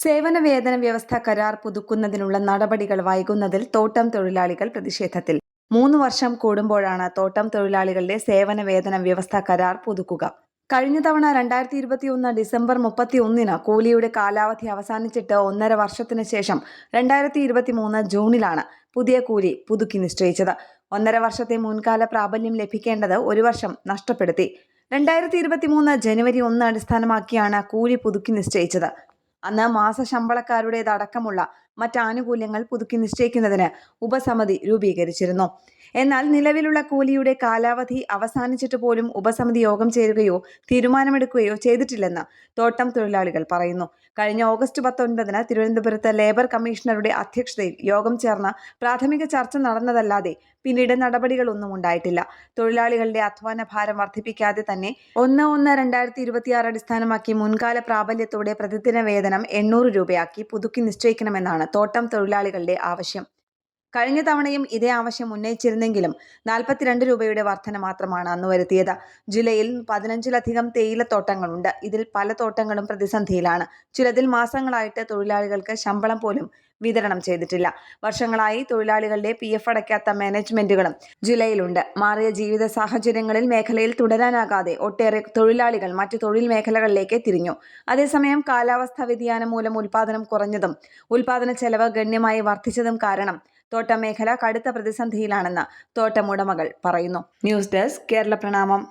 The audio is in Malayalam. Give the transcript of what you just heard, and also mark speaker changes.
Speaker 1: സേവന വേതന വ്യവസ്ഥ കരാർ പുതുക്കുന്നതിനുള്ള നടപടികൾ വൈകുന്നതിൽ തോട്ടം തൊഴിലാളികൾ പ്രതിഷേധത്തിൽ. മൂന്ന് വർഷം കൂടുമ്പോഴാണ് തോട്ടം തൊഴിലാളികളുടെ സേവന വേതന വ്യവസ്ഥ കരാർ പുതുക്കുക. കഴിഞ്ഞ തവണ രണ്ടായിരത്തി ഇരുപത്തിയൊന്ന് ഡിസംബർ മുപ്പത്തി ഒന്നിന് കൂലിയുടെ കാലാവധി അവസാനിച്ചിട്ട് ഒന്നര വർഷത്തിന് ശേഷം രണ്ടായിരത്തി ഇരുപത്തി മൂന്ന് ജൂണിലാണ് പുതിയ കൂലി പുതുക്കി നിശ്ചയിച്ചത്. ഒന്നര വർഷത്തെ മുൻകാല പ്രാബല്യം ലഭിക്കേണ്ടത് ഒരു വർഷം നഷ്ടപ്പെടുത്തി. രണ്ടായിരത്തി ഇരുപത്തി മൂന്ന് ജനുവരി ഒന്ന് അടിസ്ഥാനമാക്കിയാണ് കൂലി പുതുക്കി നിശ്ചയിച്ചത്. അന്ന് മാസശമ്പളക്കാരുടേതടക്കമുള്ള മറ്റ് ആനുകൂല്യങ്ങൾ പുതുക്കി നിശ്ചയിക്കുന്നതിന് ഉപസമിതി രൂപീകരിച്ചിരുന്നു. എന്നാൽ നിലവിലുള്ള കൂലിയുടെ കാലാവധി അവസാനിച്ചിട്ട് പോലും ഉപസമിതി യോഗം ചേരുകയോ തീരുമാനമെടുക്കുകയോ ചെയ്തിട്ടില്ലെന്ന് തോട്ടം തൊഴിലാളികൾ പറയുന്നു. കഴിഞ്ഞ ഓഗസ്റ്റ് പത്തൊൻപതിന് തിരുവനന്തപുരത്ത് ലേബർ കമ്മീഷണറുടെ അധ്യക്ഷതയിൽ യോഗം ചേർന്ന പ്രാഥമിക ചർച്ച നടന്നതല്ലാതെ പിന്നീട് നടപടികളൊന്നും ഉണ്ടായിട്ടില്ല. തൊഴിലാളികളുടെ അധ്വാന ഭാരം വർദ്ധിപ്പിക്കാതെ തന്നെ ഒന്ന് ഒന്ന് രണ്ടായിരത്തി ഇരുപത്തിയാറ് അടിസ്ഥാനമാക്കി മുൻകാല പ്രാബല്യത്തോടെ പ്രതിദിന വേതനം എണ്ണൂറ് രൂപയാക്കി പുതുക്കി നിശ്ചയിക്കണമെന്നാണ് തോട്ടം തൊഴിലാളികളുടെ ആവശ്യം. കഴിഞ്ഞ തവണയും ഇതേ ആവശ്യം ഉന്നയിച്ചിരുന്നെങ്കിലും നാൽപ്പത്തിരണ്ട് രൂപയുടെ വർധന മാത്രമാണ് അന്ന് വരുത്തിയത്. ജില്ലയിൽ പതിനഞ്ചിലധികം തേയിലത്തോട്ടങ്ങളുണ്ട് ഇതിൽ പല തോട്ടങ്ങളും പ്രതിസന്ധിയിലാണ്. ചിലതിൽ മാസങ്ങളായിട്ട് തൊഴിലാളികൾക്ക് ശമ്പളം പോലും വിതരണം ചെയ്തിട്ടില്ല. വർഷങ്ങളായി തൊഴിലാളികളുടെ പി എഫ് അടയ്ക്കാത്ത മാനേജ്മെന്റുകളും ജില്ലയിലുണ്ട്. മാറിയ ജീവിത സാഹചര്യങ്ങളിൽ മേഖലയിൽ തുടരാനാകാതെ ഒട്ടേറെ തൊഴിലാളികൾ മറ്റ് തൊഴിൽ മേഖലകളിലേക്ക് തിരിഞ്ഞു. അതേസമയം കാലാവസ്ഥാ വ്യതിയാനം മൂലം ഉൽപാദനം കുറഞ്ഞതും ഉൽപാദന ചെലവ് ഗണ്യമായി വർദ്ധിച്ചതും കാരണം തോട്ടം മേഖല കടുത്ത പ്രതിസന്ധിയിലാണെന്ന് തോട്ടമുടമകൾ പറയുന്നു. ന്യൂസ് ഡെസ്ക് കേരള പ്രണാമം.